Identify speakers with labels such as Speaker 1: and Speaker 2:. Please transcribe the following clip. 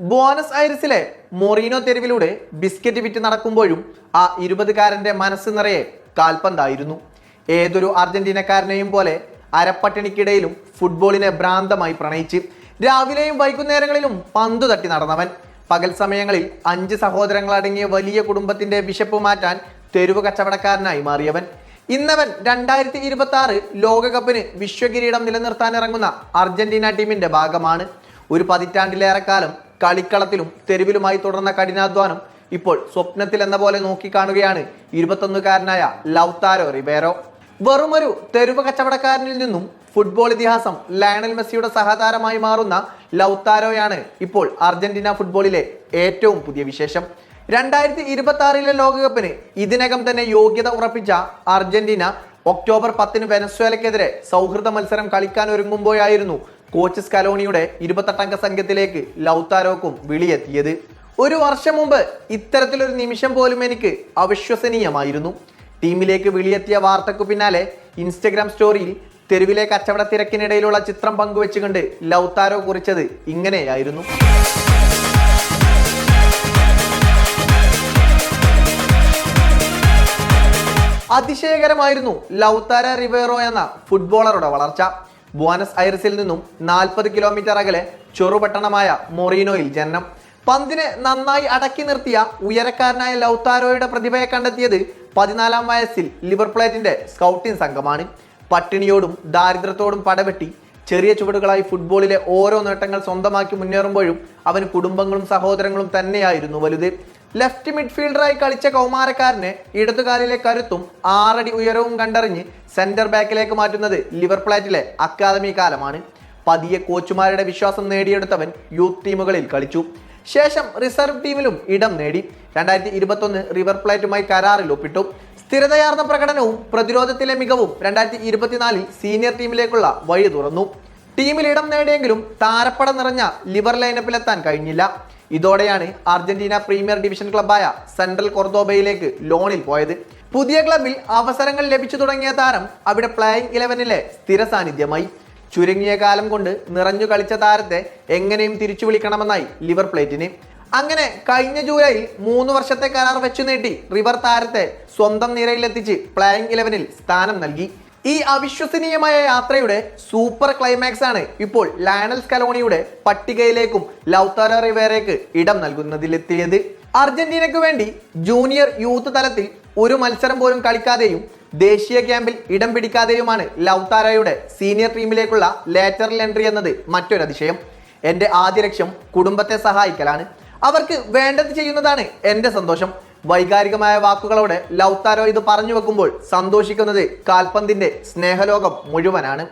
Speaker 1: ബോനസ് ഐറിസിലെ Moreno തെരുവിലൂടെ biscuit വിറ്റ് നടക്കുമ്പോഴും ആ ഇരുപതുകാരന്റെ മനസ്സ് നിറയെ കാൽപന്തായിരുന്നു. ഏതൊരു അർജന്റീനക്കാരനെയും പോലെ അരപ്പട്ടിണിക്കിടയിലും ഫുട്ബോളിനെ ഭ്രാന്തമായി പ്രണയിച്ച് രാവിലെയും വൈകുന്നേരങ്ങളിലും പന്തു തട്ടി നടന്നവൻ. പകൽ സമയങ്ങളിൽ അഞ്ച് സഹോദരങ്ങളടങ്ങിയ വലിയ കുടുംബത്തിന്റെ വിശപ്പ് മാറ്റാൻ തെരുവ് കച്ചവടക്കാരനായി മാറിയവൻ. ഇന്നവൻ രണ്ടായിരത്തി ഇരുപത്തി ആറ് ലോകകപ്പിന് വിശ്വകിരീടം നിലനിർത്താനിറങ്ങുന്ന അർജന്റീന ടീമിന്റെ ഭാഗമാണ്. ഒരു പതിറ്റാണ്ടിലേറെ കാലം കളിക്കളത്തിലും തെരുവിലുമായി തുടർന്ന കഠിനാധ്വാനം ഇപ്പോൾ സ്വപ്നത്തിൽ എന്ന പോലെ നോക്കിക്കാണുകയാണ് ഇരുപത്തൊന്നുകാരനായ ലൗതാരോ റിബേറോ. വെറുമൊരു തെരുവ് കച്ചവടക്കാരനിൽ നിന്നും ഫുട്ബോൾ ഇതിഹാസം ലയണൽ മെസ്സിയുടെ സഹതാരമായി മാറുന്ന ലൗതാരോയാണ് ഇപ്പോൾ അർജന്റീന ഫുട്ബോളിലെ ഏറ്റവും പുതിയ വിശേഷം. രണ്ടായിരത്തി ഇരുപത്തി ആറിലെ ലോകകപ്പിന് ഇതിനകം തന്നെ യോഗ്യത ഉറപ്പിച്ച അർജന്റീന ഒക്ടോബർ പത്തിന് വെനസ്വേലക്കെതിരെ സൗഹൃദ മത്സരം കളിക്കാൻ ഒരുങ്ങുമ്പോഴായിരുന്നു കോച്ച് സ്കലോണിയുടെ ഇരുപത്തെട്ടംഗ സംഘത്തിലേക്ക് ലൗതാരോക്കും വിളിയെത്തിയത്. ഒരു വർഷം മുമ്പ് ഇത്തരത്തിലൊരു നിമിഷം പോലും എനിക്ക് അവിശ്വസനീയമായിരുന്നു. ടീമിലേക്ക് വിളിയെത്തിയ വാർത്തക്കു പിന്നാലെ ഇൻസ്റ്റഗ്രാം സ്റ്റോറിയിൽ തെരുവിലെ കച്ചവട തിരക്കിനിടയിലുള്ള ചിത്രം പങ്കുവെച്ചുകൊണ്ട് ലൗതാരോ കുറിച്ചത് ഇങ്ങനെയായിരുന്നു. അതിശയകരമായിരുന്നു ലൗതാര റിവേറോ എന്ന ഫുട്ബോളറുടെ വളർച്ച. ബുവാനസ് ഐറിസിൽ നിന്നും നാൽപ്പത് കിലോമീറ്റർ അകലെ ചെറുപട്ടണമായ മൊറീനോയിൽ ജനനം. പന്തിനെ നന്നായി അടക്കി നിർത്തിയ ഉയരക്കാരനായ ലൗത്താരോയുടെ പ്രതിഭയെ കണ്ടെത്തിയത് പതിനാലാം വയസ്സിൽ ലിവർ പ്ലേറ്റിന്റെ സ്കൗട്ടിംഗ് സംഘമാണ്. പട്ടിണിയോടും ദാരിദ്ര്യത്തോടും പടവെട്ടി ചെറിയ ചുവടുകളായി ഫുട്ബോളിലെ ഓരോ നേട്ടങ്ങൾ സ്വന്തമാക്കി മുന്നേറുമ്പോഴും അവന് കുടുംബങ്ങളും സഹോദരങ്ങളും തന്നെയായിരുന്നു വലുത്. ലെഫ്റ്റ് മിഡ്ഫീൽഡറായി കളിച്ച കൗമാരക്കാരനെ ഇടതുകാലിലെ കരുത്തും ആറടി ഉയരവും കണ്ടറിഞ്ഞ് സെന്റർ ബാക്കിലേക്ക് മാറ്റുന്നത് ലിവർ പ്ലേറ്റിലെ അക്കാദമി കാലമാണ്. പതിയെ കോച്ചുമാരുടെ വിശ്വാസം നേടിയെടുത്തവൻ യൂത്ത് ടീമുകളിൽ കളിച്ചു. ശേഷം റിസർവ് ടീമിലും ഇടം നേടി. രണ്ടായിരത്തി ഇരുപത്തൊന്ന് റിവർ പ്ലേറ്റുമായി കരാറിൽ ഒപ്പിട്ടു. സ്ഥിരതയാർന്ന പ്രകടനവും പ്രതിരോധത്തിലെ മികവും രണ്ടായിരത്തി ഇരുപത്തിനാലിൽ സീനിയർ ടീമിലേക്കുള്ള വഴി തുറന്നു. ടീമിൽ ഇടം നേടിയെങ്കിലും താരപ്പട നിറഞ്ഞ ലിവർ ലൈനപ്പിലെത്താൻ കഴിഞ്ഞില്ല. ഇതോടെയാണ് അർജന്റീന പ്രീമിയർ ഡിവിഷൻ ക്ലബായ സെൻട്രൽ കൊർദോബയിലേക്ക് ലോണിൽ പോയത്. പുതിയ ക്ലബിൽ അവസരങ്ങൾ ലഭിച്ചു തുടങ്ങിയ താരം അവിടെ പ്ലേയിങ് ഇലവനിലെ സ്ഥിര സാന്നിധ്യമായി. ചുരുങ്ങിയ കാലം കൊണ്ട് നിറഞ്ഞു കളിച്ച താരത്തെ എങ്ങനെയും തിരിച്ചു വിളിക്കണമെന്നായി ലിവർ പ്ലേറ്റിന്. അങ്ങനെ കഴിഞ്ഞ ജൂലൈയിൽ മൂന്ന് വർഷത്തെ കരാർ വെച്ചു നീട്ടി റിവർ താരത്തെ സ്വന്തം നിരയിലെത്തിച്ച് പ്ലേയിങ് ഇലവനിൽ സ്ഥാനം നൽകി. ഈ അവിശ്വസനീയമായ യാത്രയുടെ സൂപ്പർ ക്ലൈമാക്സ് ആണ് ഇപ്പോൾ ലയണൽ സ്കലോണിയുടെ പട്ടികയിലേക്കും ലൗതാര റിവേറേക്ക് ഇടം നൽകുന്നതിലെത്തിയത്. അർജന്റീനയ്ക്ക് വേണ്ടി ജൂനിയർ യൂത്ത് തലത്തിൽ ഒരു മത്സരം പോലും കളിക്കാതെയും ദേശീയ ക്യാമ്പിൽ ഇടം പിടിക്കാതെയുമാണ് ലൗതാരയുടെ സീനിയർ ടീമിലേക്കുള്ള ലേറ്ററൽ എൻട്രി എന്നത് മറ്റൊരു അതിശയം. എന്റെ ആദ്യ ലക്ഷ്യം കുടുംബത്തെ സഹായിക്കലാണ്. അവർക്ക് വേണ്ടത് ചെയ്യുന്നതാണ് എന്റെ സന്തോഷം. വൈകാരികമായ വാക്കുകളോടെ ലൗതാരോ ഇത് പറഞ്ഞു വെക്കുമ്പോൾ സന്തോഷിക്കുന്നത് കാൽപന്തിന്റെ സ്നേഹലോകം മുഴുവനാണ്.